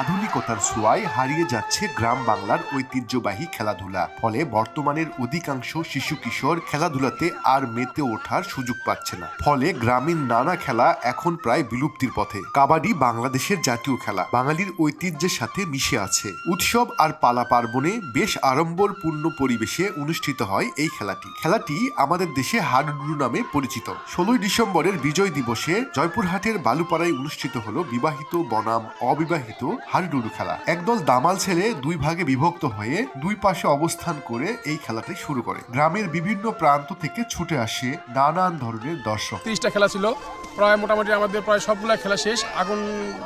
আধুনিকতার ছোঁয়ায় হারিয়ে যাচ্ছে গ্রাম বাংলার ঐতিহ্যবাহী খেলাধুলা। ফলে বর্তমানের অধিকাংশ শিশু কিশোর খেলাধুলাতে আর মেতে ওঠার সুযোগ পাচ্ছে না। ফলে গ্রামীণ নানা খেলা এখন প্রায় বিলুপ্তির পথে। কাবাডি বাংলাদেশের জাতীয় খেলা। বাঙালির ঐতিহ্যের সাথে মিশে আছে। উৎসব আর পালা পার্বণে বেশ আড়ম্বরপূর্ণ পরিবেশে অনুষ্ঠিত হয় এই খেলাটি। খেলাটি আমাদের দেশে হাডুডু নামে পরিচিত। ষোলোই ডিসেম্বরের বিজয় দিবসে জয়পুরহাটের বালুপাড়ায় অনুষ্ঠিত হলো বিবাহিত বনাম অবিবাহিত হাডুডু খেলা। একদল দামাল ছেলে দুই ভাগে বিভক্ত হয়ে দুই পাশে অবস্থান করে এই খেলাটি শুরু করে। গ্রামের বিভিন্ন প্রান্ত থেকে ছুটে আসে নানান ধরনের দর্শক। তিরিশটা খেলা ছিল। প্রায় মোটামুটি আমাদের প্রায় সবগুলা খেলা শেষ। এখন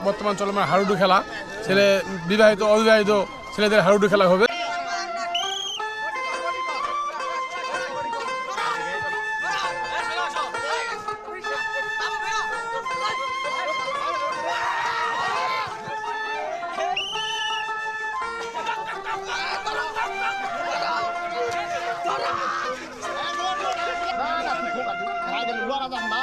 বর্তমান চলমান হাডুডু খেলা। ছেলে বিবাহিত, অবিবাহিত ছেলেদের হাডুডু খেলা হবে। এখন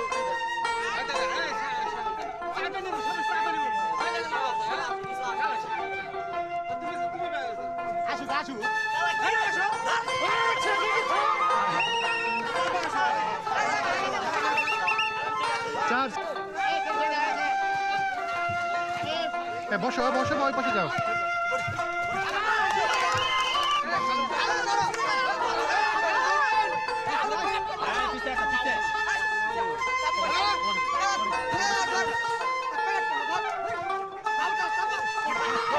বসো বসো ওই পাশে যাও।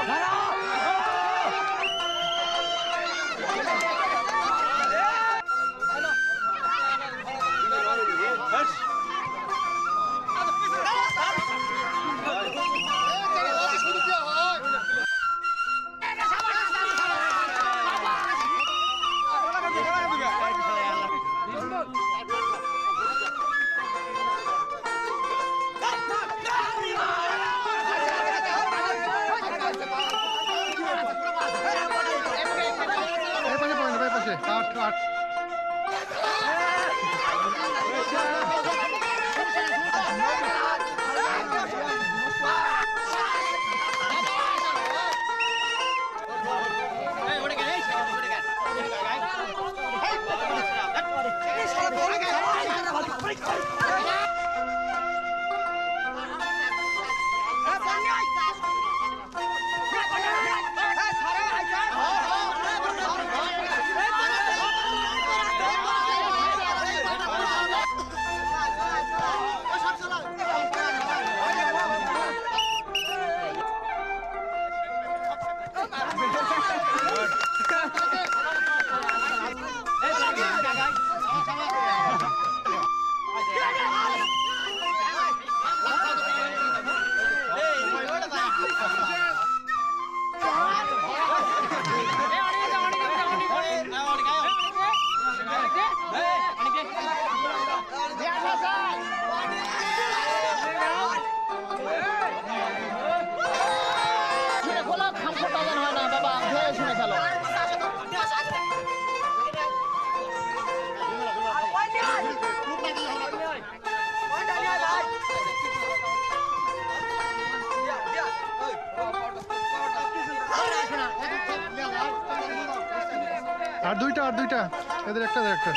এই 开！আর দুইটা আর দুইটা এদের একটা এদের একটা